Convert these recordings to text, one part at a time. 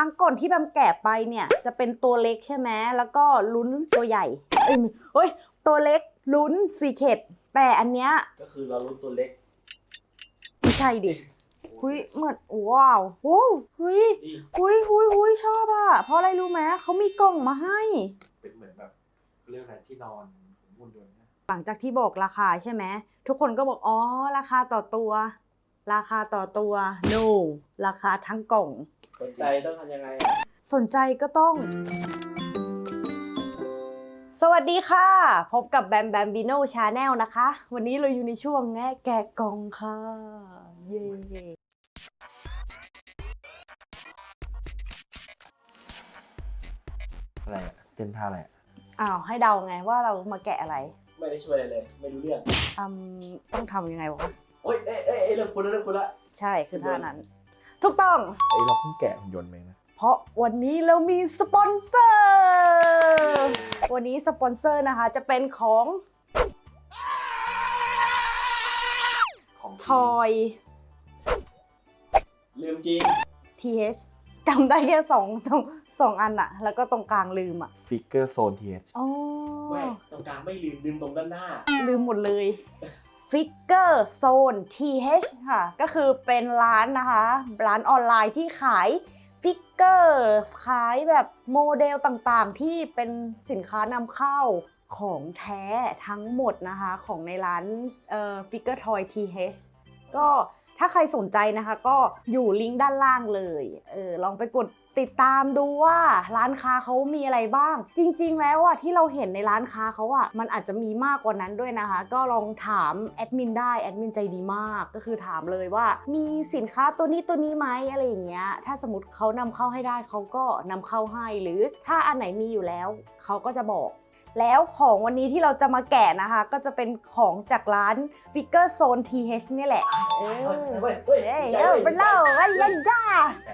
ครั้งก่อนที่แบมแกะไปเนี่ยจะเป็นตัวเล็กใช่ไหมแล้วก็ลุ้นตัวใหญ่เอ้ยเฮ้ยตัวเล็กลุ้นซีเคดแต่อันเนี้ยก็คือเราลุ้นตัวเล็กไม่ใช่ดิหุยเหมือนว้าวโอ้หุยนี่หุยหุยหุยชอบอะเพราะอะไรรู้ไหมเขามีกล่องมาให้ เป็นเหมือนแบบเขาเรียกอะไรที่นอนของหุ่นยนต์นะหลังจากที่บอกราคาใช่ไหมทุกคนก็บอกอ๋อราคาต่อตัว ราคาต่อตัว no ราคาทั้งกล่อง สนใจต้องทำยังไงอะสนใจก็ต้อง สวัสดีค่ะ พบกับแบมแบมบิโนชาแนลนะคะ วันนี้เราอยู่ในช่วงแงะแกะกล่องค่ะ เย้อะไรอะเต้นท่าอะไรอะอ้าวให้เดาไงว่าเรามาแกะอะไรไม่ได้ช่วยอะไรเลย ไม่รู้เรื่อง อืมต้องทำยังไงวะโอ๊ยเอ้ยเอ้ยเอ้ยเริ่มคุ้นแล้วเริ่มคุ้นแล้วใช่คือท่านั้น ถูกต้อง ไอเราเพิ่งแกะหุ่นยนต์ไปนะ เพราะวันนี้เรามีสปอนเซอร์ วันนี้สปอนเซอร์นะคะจะเป็นของของทอย ลืมจริง TH จำได้แค่สองสองสองอันอะแล้วก็ตรงกลางลืมอะฟิกเกอร์โซนทีเอชอ๋อ ไม่ตรงกลางไม่ลืมลืมตรงด้านหน้า ลืมหมดเลย ฟิกเกอร์โซน TH ค่ะ ก็คือเป็นร้านนะคะ ร้านออนไลน์ที่ขายฟิกเกอร์ขายแบบโมเดลต่างๆ ที่เป็นสินค้านำเข้าของแท้ทั้งหมดนะคะ ของในร้านฟิกเกอร์ทอย TH ก็ถ้าใครสนใจนะคะก็อยู่ลิงก์ด้านล่างเลย เออลองไปกด ติดตามดูว่าร้านค้าเขามีอะไรบ้าง จริง ๆ แล้วอะที่เราเห็นในร้านค้าเขาอะมันอาจจะมีมากกว่านั้นด้วยนะคะ ก็ลองถามแอดมินได้แอดมินใจดีมาก ก็คือถามเลยว่า มีสินค้าตัวนี้ตัวนี้ไหมอะไรอย่างเงี้ยถ้าสมมติเขานำเข้าให้ได้เขาก็นำเข้าให้ หรือถ้าอันไหนมีอยู่แล้วเขาก็จะบอก แล้วของวันนี้ที่เราจะมาแกะนะคะ ก็จะเป็นของจากร้าน Figure Zone TH เนี่ยแหละเออเฮ้ยเฮ้ยเอ้ยดีใจเออว้ยเป็นเล่าไอ้ยันจ้า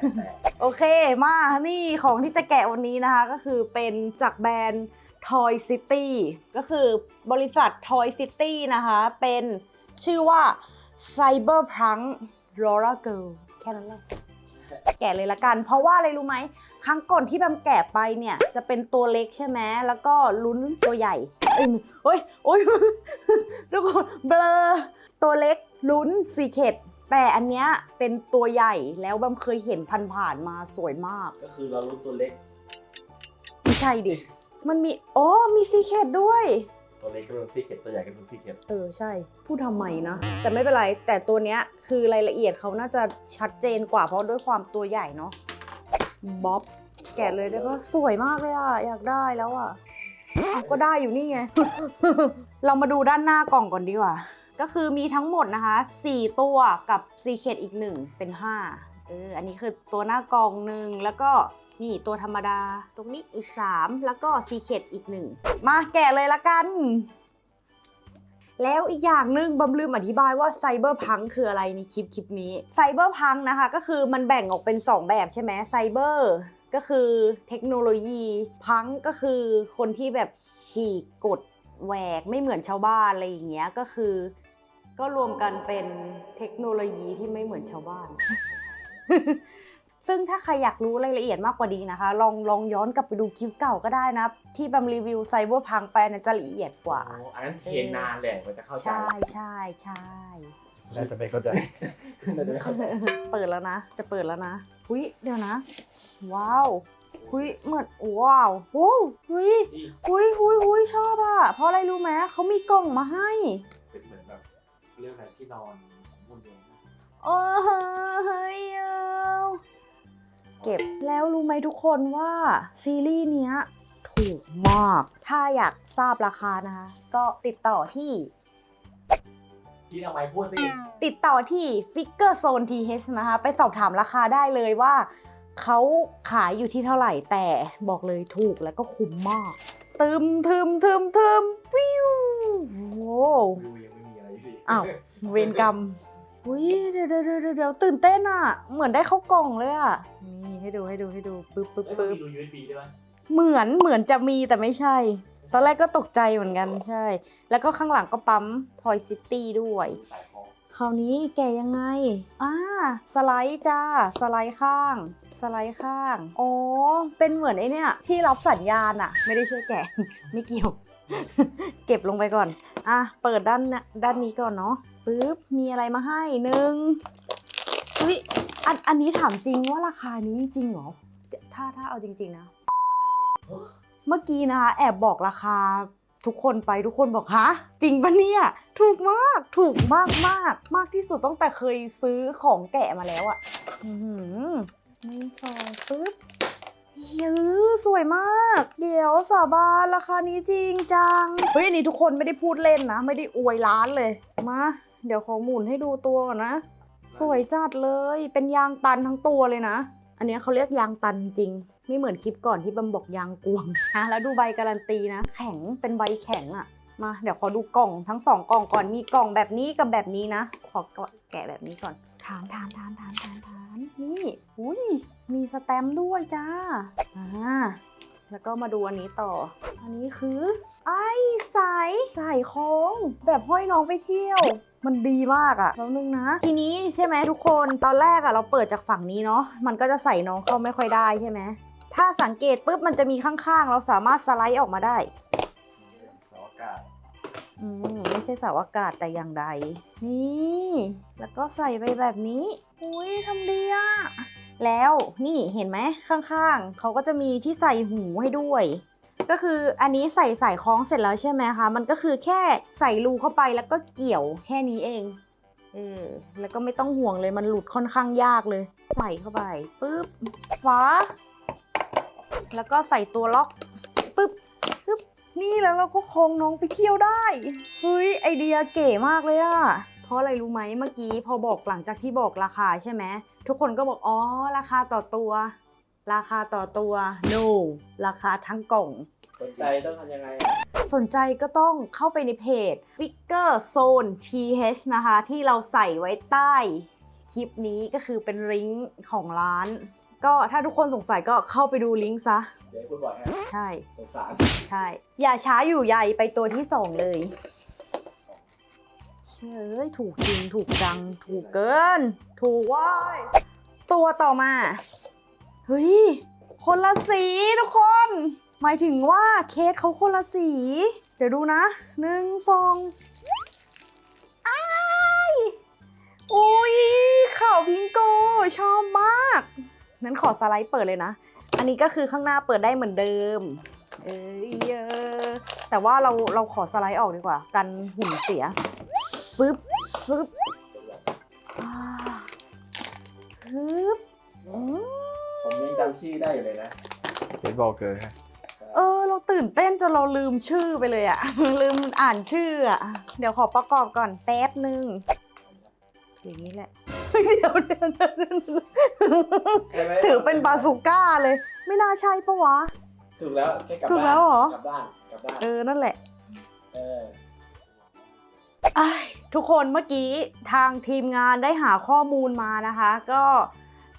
แต่แต่โอเคมานี่ของที่จะแกะวันนี้นะคะ ก็คือเป็นจากแบรนด์ Toy City ก็คือบริษัท Toy City นะคะ เป็นชื่อว่า Cyberpunk Roller Girl แค่นั้นแหละ แกะเลยละกัน เพราะว่าอะไรรู้ไหมครั้งก่อนที่แบมแกะไปเนี่ย จะเป็นตัวเล็กใช่ไหมแล้วก็ลุ้นตัวใหญ่เอ้ยเฮ้ยโอ้ยทุกคนเบลอตัวเล็กลุ้นซีเคดแต่อันเนี้ยเป็นตัวใหญ่แล้วแบมเคยเห็นผ่านๆมาสวยมาก ก็คือเราลุ้นตัวเล็ก ไม่ใช่ดิ มันมีอ๋อมีซีเคดด้วย ตัวเล็กก็ลุ้นซีเกตตัวใหญ่ก็ลุ้นซีเกตเออใช่ พูดทำไมนะ แต่ไม่เป็นไร แต่ตัวเนี้ยคือรายละเอียดเขาน่าจะชัดเจนกว่าเพราะด้วยความตัวใหญ่เนาะบ๊อบแกะเลยได้ปะสวยมากเลยอะ อยากได้แล้วอะอ้าก็ได้อยู่นี่ไง เรามาดูด้านหน้ากล่องก่อนดีกว่า ก็คือมีทั้งหมดนะคะ 4 ตัวกับซีเคดอีก 1 เป็น 5 เออ อันนี้คือตัวหน้ากล่องหนึ่งแล้วก็ นี่ตัวธรรมดา ตรงนี้อีก 3 แล้วก็ซีเคดอีก 1 มาแกะเลยละกัน แล้วอีกอย่างหนึ่งบำลืมอธิบายว่าไซเบอร์พังคืออะไรในคลิปคลิปนี้ไซเบอร์พังนะคะ ก็คือมันแบ่งออกเป็น 2 แบบใช่ไหมไซเบอร์ก็คือเทคโนโลยีพังก็คือคนที่แบบฉีกกฎแหวกไม่เหมือนชาวบ้านอะไรอย่างเงี้ยก็คือ ก็รวมกันเป็นเทคโนโลยีที่ไม่เหมือนชาวบ้าน ซึ่งถ้าใครอยากรู้รายละเอียดมากกว่านี้นะคะ ลองลองย้อนกลับไปดูคลิปเก่าก็ได้นะ ที่บำรีวิวไซเบอร์พังไปนะจะละเอียดกว่าโอ้อันนั้นเทรนนานแหละกว่าจะเข้าใจ ใช่ใช่ใช่น่าจะไม่เข้าใจน่าจะไม่เข้าใจ เปิดแล้วนะ จะเปิดแล้วนะหุยเดี๋ยวนะ ว้าวหุยเหมือนว้าวโอ้หุยนี่หุยหุยหุยชอบอะ เพราะอะไรรู้ไหมเขามีกล่องมาให้ เป็นเหมือนแบบเขาเรียกอะไรที่นอนของหุ่นยนต์นะโอ้ยเอา เก็บ แล้วรู้ไหมทุกคนว่าซีรีส์เนี้ยถูกมาก ถ้าอยากทราบราคานะคะ ก็ติดต่อที่ ที่ทำไมพูดสิติดต่อที่ Figure Zone TH นะคะ ไปสอบถามราคาได้เลยว่า เขาขายอยู่ที่เท่าไหร่แต่บอกเลยถูกแล้วก็คุ้มมาก ตึมทึมทึมทึมวิวโว้ดูยังไม่มีอะไรพี่อ้าวเวรกรรม อุ้ยเดี๋ยวเดี๋ยวเดี๋ยวเดี๋ยวตื่นเต้นอะ เหมือนได้เข้ากล่องเลยอะ นี่ให้ดูให้ดูให้ดูปึ๊บปึ๊บแล้วก็ปึ๊บมีรู USB ด้วยปะเหมือนเหมือนจะมีแต่ไม่ใช่ ตอนแรกก็ตกใจเหมือนกันใช่ แล้วก็ข้างหลังก็ปั๊ม Toy City ด้วย สายคอขคราวนี้แกะยังไงอ่าสไลด์จ้า สไลด์ข้าง สไลด์ข้าง อ๋อ เป็นเหมือนไอเนี่ย ที่รับสัญญาณอะไม่ได้ช่วยแกะ ไม่เกี่ยว เก็บลงไปก่อน อะ เปิดด้านน่ะด้านนี้ก่อนเนาะ ปึ๊บ มีอะไรมาให้หนึ่งอุ้ยอันอันนี้ถามจริงว่าราคานี้จริงเหรอ ถ้าถ้าเอาจริง ๆ นะ เมื่อกี้นะคะแอบบอกราคาทุกคนไปทุกคนบอกฮะจริงปะเนี่ย ถูกมากถูกมากมากมากที่สุดตั้งแต่เคยซื้อของแกะมาแล้วอะ่ะอื้อหือหนึ่งสองปึ๊บยื้อสวยมาก เดี๋ยวสาบานราคานี้จริงจัง เฮ้ยอันนี้ทุกคนไม่ได้พูดเล่นนะ ไม่ได้อวยร้านเลย มา เดี๋ยวขอหมุนให้ดูตัวก่อนนะ สวยจัดเลย เป็นยางตันทั้งตัวเลยนะ อันเนี้ยเขาเรียกยางตันจริง ไม่เหมือนคลิปก่อนที่บัมบอกยางกวงฮะแล้วดูใบการันตีนะ แข็ง เป็นใบแข็งอะมา เดี๋ยวขอดูกล่องทั้งสองกล่องก่อน มีกล่องแบบนี้กับแบบนี้นะ ขอแกะแบบนี้ก่อนทานทานทานทานทานทานนี่ อุ้ย มีสแตมป์ด้วยจ้า อ่า แล้วก็มาดูอันนี้ต่อ อันนี้คือ ไอ้สายสายโค้งแบบห้อยน้องไปเที่ยว มันดีมากอะแล้วนึงนะ ทีนี้ใช่ไหมทุกคนตอนแรกอะเราเปิดจากฝั่งนี้เนาะมันก็จะใส่น้องเข้าไม่ค่อยได้ใช่ไหมถ้าสังเกตปุ๊บมันจะมีข้างๆ เราสามารถสไลด์ออกมาได้เสาอากาศอืมไม่ใช่เสาอากาศแต่อย่างใด นี่ แล้วก็ใส่ไปแบบนี้ อุ้ยทำดีอะ แล้วนี่เห็นไหมข้างๆ เขาก็จะมีที่ใส่หูให้ด้วย ก็คืออันนี้ใส่สายคล้องเสร็จแล้วใช่ไหมคะ มันก็คือแค่ใส่รูเข้าไปแล้วก็เกี่ยวแค่นี้เองเออแล้วก็ไม่ต้องห่วงเลยมันหลุดค่อนข้างยากเลย ใส่เข้าไปปุ๊บฟ้า แล้วก็ใส่ตัวล็อกปุ๊บปุ๊บนี่แล้วเราก็คงน้องไปเที่ยวได้เฮ้ยไอเดียเก๋มากเลยอะ ราะอะไรรู้ไหมเมื่อกี้พอบอกหลังจากที่บอกราคาใช่ไหมทุกคนก็บอกอ๋อราคาต่อตัว ราคาต่อตัว no ราคาทั้งกล่อง สนใจต้องทำยังไงสนใจก็ต้องเข้าไปในเพจ Figure Zone TH นะคะ ที่เราใส่ไว้ใต้คลิปนี้ก็คือเป็นลิงก์ของร้าน ก็ถ้าทุกคนสงสัยก็เข้าไปดูลิงก์ซะ เดี๋ยวพูดบ่อยฮะใช่ สงสาร ใช่ อย่าช้าอยู่ใหญ่ไปตัวที่สองเลยเชื่อเอ้ยถูกจริงถูกจังถูกเกิน ถูกว้ายตัวต่อมาเฮ้ยคนละสีทุกคน หมายถึงว่าเคสเขาคนละสี เดี๋ยวดูนะหนึ่งสองอ้ายอุ้ยข่าวพิงโกชอบมากนั้นขอสไลด์เปิดเลยนะ อันนี้ก็คือข้างหน้าเปิดได้เหมือนเดิม เอ้ยเออแต่ว่าเราเราขอสไลด์ออกดีกว่า กันหุ่นเสีย ฟึบฟึบอ่าฮึบอืมผมยังจำชื่อได้อยู่เลยนะเบสบอลเกิร์ลฮะเออ เราตื่นเต้นจนเราลืมชื่อไปเลยอะ ลืมอ่านชื่ออะเดี๋ยวขอประกอบก่อนแป๊บหนึ่งอย่างนี้แหละ เดี๋ยวเดี๋ยวเดี๋ยวเดี๋ยวใช่ไหมถือเป็นบาซูก้าเลย ไม่น่าใช่ปะวะ ถูกแล้วแค่กลับถูกบ้านแล้วเหรอกลับบ้านกลับบ้าน เออ นั่นแหละ เอออ้าย ทุกคนเมื่อกี้ทางทีมงานได้หาข้อมูลมานะคะ ก็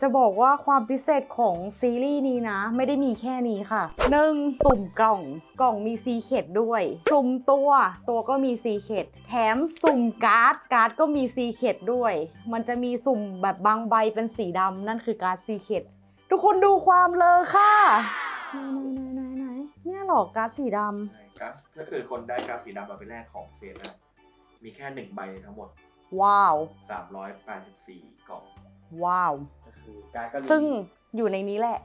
จะบอกว่าความพิเศษของซีรีส์นี้นะ ไม่ได้มีแค่นี้ค่ะ 1. สุ่มกล่องกล่องมีซีเคดด้วย สุ่มตัวตัวก็มีซีเคดแถมสุ่มการ์ดการ์ดก็มีซีเคดด้วย มันจะมีสุ่มแบบบางใบเป็นสีดำนั่นคือการ์ดซีเคดทุกคนดูความเลอค่ะไหนๆๆๆๆเนี่ยหรอการ์ดสีดำใช่ก๊าซก็คือคนได้ก๊าซสีดำมาเป็นแรกของเซตนะ มีแค่หนึ่งใบทั้งหมด ว้าว 384กล่องว้าว ก็คือการก็มีซึ่งอยู่ในนี้แหละ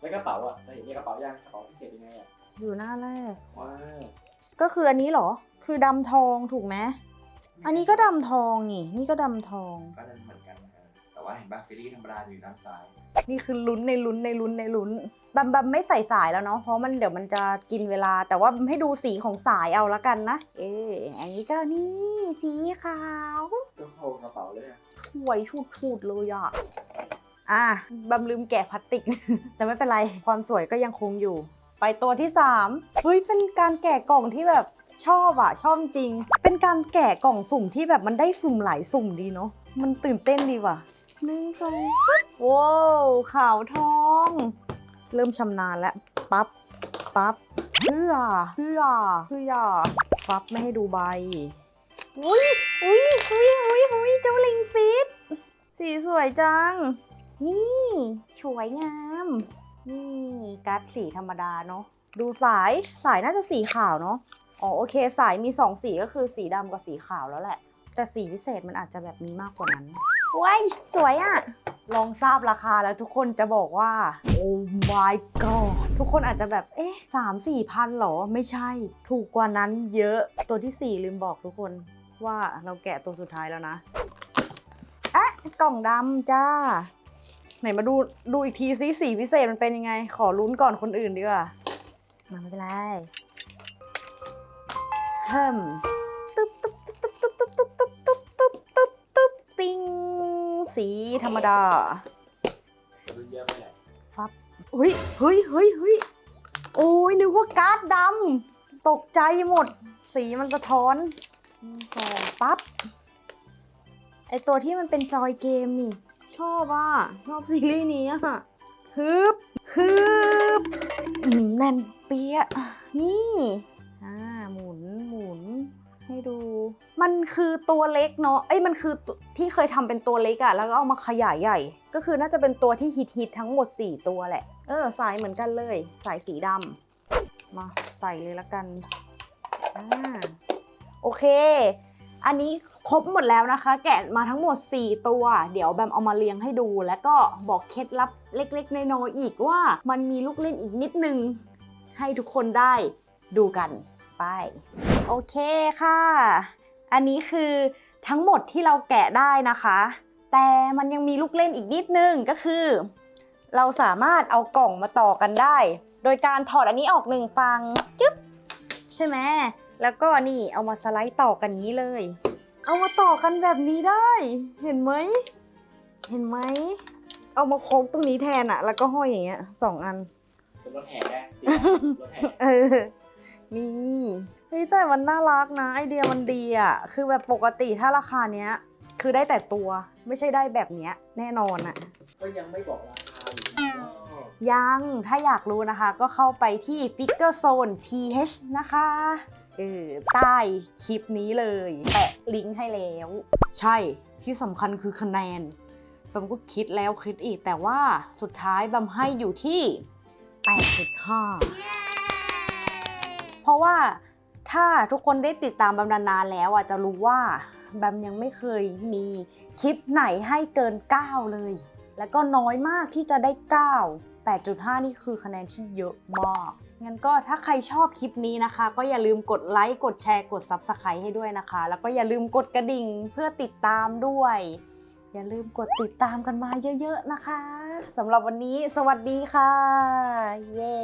แล้วกระเป๋าอะเราเห็นนี่กระเป๋าย่างกระเป๋าพิเศษยังไงอะอยู่หน้าแรก ว้าวก็คืออันนี้เหรอ คือดำทองถูกไหมอันนี้ก็ดำทองนี่ นี่ก็ดำทอง ก็นั่นเหมือนกันเออแต่ว่าเห็นบ้าซีรีส์ธรรมดาจะอยู่ด้านซ้าย นี่คือลุ้นในลุ้นในลุ้นในลุ้น บำบำไม่ใส่สายแล้วเนาะเพราะมันเดี๋ยวมันจะกินเวลา แต่ว่าให้ดูสีของสายเอาละกันนะ เอออันนี้ก็นี่สีขาวก็เข้ากระเป๋าเลยอะสวยชุดๆเลยอะอะบำลืมแกะพลาสติก แต่ไม่เป็นไรความสวยก็ยังคงอยู่ ไปตัวที่สามเฮ้ยเป็นการแกะกล่องที่แบบชอบอะชอบจริง เป็นการแกะกล่องสุ่มที่แบบมันได้สุ่มหลายสุ่มดีเนาะมันตื่นเต้นดีว่ะหนึ่งสองปึ๊บว้าวขาวทอง เริ่มชำนาญแล้วปั๊บปั๊บเพื่อเพื่อเพื่อปั๊บไม่ให้ดูใบอุ้ยอุ้ยอุ้ยอุ้ยอุ้ยเจ้าลิงฟิตสีสวยจัง นี่สวยงาม นี่การ์ดสีธรรมดาเนาะดูสายสายน่าจะสีขาวเนาะอ๋อโอเค สายมีสองสีก็คือสีดำกับสีขาวแล้วแหละ แต่สีพิเศษมันอาจจะแบบมีมากกว่านั้นว้ายสวยอะ ลองทราบราคาแล้วทุกคนจะบอกว่า โอ้ my god ทุกคนอาจจะแบบ เอ๊ะสามสี่พันหรอ ไม่ใช่ ถูกกว่านั้นเยอะ ตัวที่สี่ลืมบอกทุกคนว่าเราแกะตัวสุดท้ายแล้วนะอะกล่องดำจ้า ไหนมาดูดูอีกทีซิสีพิเศษมันเป็นยังไง ขอลุ้นก่อนคนอื่นดีกว่ามาไม่เป็นไรเฮิม ธรรมดารุ่นเยอะไปไหนฟับเฮ้ยเฮ้ยเฮ้ยเฮ้ยโอ้ยนึกว่าการ์ดดำตกใจหมด สีมันสะท้อนหนึ่งสองปั๊บไอตัวที่มันเป็นจอยเกมนี่ ชอบอะ ชอบซีรีส์นี้อะฮึบฮึบอืมแน่นเปียะนี่ อ่าหมุนหมุนให้ดู มันคือตัวเล็กเนาะ เอ้ยมันคือที่เคยทำเป็นตัวเล็กอะแล้วก็เอามาขยายใหญ่ ก็คือน่าจะเป็นตัวที่ฮิตฮิตๆทั้งหมด 4 ตัวแหละ เออสายเหมือนกันเลย สายสีดำมาใส่เลยละกัน อ่า โอเค อันนี้ครบหมดแล้วนะคะ แกะมาทั้งหมด 4 ตัว เดี๋ยวแบมเอามาเรียงให้ดู แล้วก็บอกเคล็ดลับเล็กๆ น้อยๆอีกว่ามันมีลูกเล่นอีกนิดนึง ให้ทุกคนได้ดูกันไป โอเคค่ะ อันนี้คือทั้งหมดที่เราแกะได้นะคะ แต่มันยังมีลูกเล่นอีกนิดนึงก็คือ เราสามารถเอากล่องมาต่อกันได้ โดยการถอดอันนี้ออกหนึ่งฟังจึ๊บใช่ไหมแล้วก็นี่เอามาสไลด์ต่อกันนี้เลย เอามาต่อกันแบบนี้ได้ เห็นไหมเห็นไหมเอามาโค้งตรงนี้แทนอะแล้วก็ห้อยอย่างเงี้ยสองอันเป็นรถแห่แน่สีรถแห่เออนี่ เฮ้ยแต่มันน่ารักนะไอเดียมันดีอะ คือแบบปกติถ้าราคาเนี้ย คือได้แต่ตัวไม่ใช่ได้แบบเนี้ยแน่นอนอะ ก็ยังไม่บอกราคาอยู่ดีว่ายังถ้าอยากรู้นะคะ ก็เข้าไปที่ Figure Zone TH นะคะเออใต้คลิปนี้เลย แปะลิงก์ให้แล้ว ใช่ที่สำคัญคือคะแนนบัมก็คิดแล้วคิดอีก แต่ว่าสุดท้ายบัมให้อยู่ที่ 8.5 เพราะว่า ถ้าทุกคนได้ติดตามแบมนานๆแล้วอะจะรู้ว่าแบมยังไม่เคยมีคลิปไหนให้เกิน 9 เลย แล้วก็น้อยมากที่จะได้ 9 8.5 นี่คือคะแนนที่เยอะมาก งั้นก็ถ้าใครชอบคลิปนี้นะคะ ก็อย่าลืมกดไลค์ กดแชร์ กด Subscribe ให้ด้วยนะคะ แล้วก็อย่าลืมกดกระดิ่งเพื่อติดตามด้วย อย่าลืมกดติดตามกันมาเยอะๆนะคะ สำหรับวันนี้สวัสดีค่ะ เย้